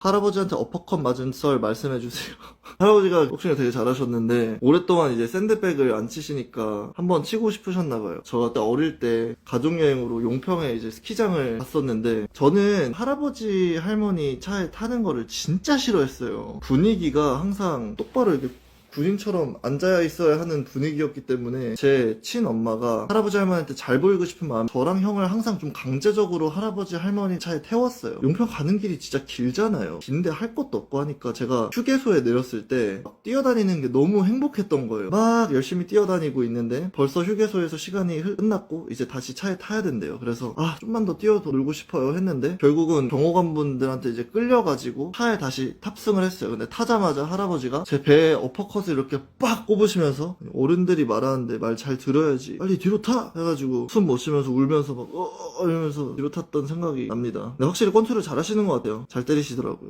할아버지한테 어퍼컷 맞은 썰 말씀해 주세요. 할아버지가 복싱을 되게 잘하셨는데, 오랫동안 이제 샌드백을 안 치시니까 한번 치고 싶으셨나 봐요. 저 그때 어릴 때 가족여행으로 용평에 이제 스키장을 갔었는데, 저는 할아버지, 할머니 차에 타는 거를 진짜 싫어했어요. 분위기가 항상 똑바로 이렇게 군인처럼 앉아야 있어야 하는 분위기였기 때문에 제 친엄마가 할아버지 할머니한테 잘 보이고 싶은 마음 저랑 형을 항상 좀 강제적으로 할아버지 할머니 차에 태웠어요. 용평 가는 길이 진짜 길잖아요. 긴데 할 것도 없고 하니까 제가 휴게소에 내렸을 때막 뛰어다니는 게 너무 행복했던 거예요. 막 열심히 뛰어다니고 있는데 벌써 휴게소에서 시간이 흘- 끝났고 이제 다시 차에 타야 된대요. 그래서 아 좀만 더 뛰어 놀고 싶어요 했는데 결국은 경호관 분들한테 이제 끌려가지고 차에 다시 탑승을 했어요. 근데 타자마자 할아버지가 제 배에 어퍼컷 을 이렇게 빡 꼽으시면서 어른들이 말하는데 말 잘 들어야지. 빨리 뒤로 타! 해가지고 숨 못 쉬면서 울면서 막 어, 어 이러면서 뒤로 탔던 생각이 납니다. 근데 확실히 컨트롤 잘 하시는 것 같아요. 잘 때리시더라고요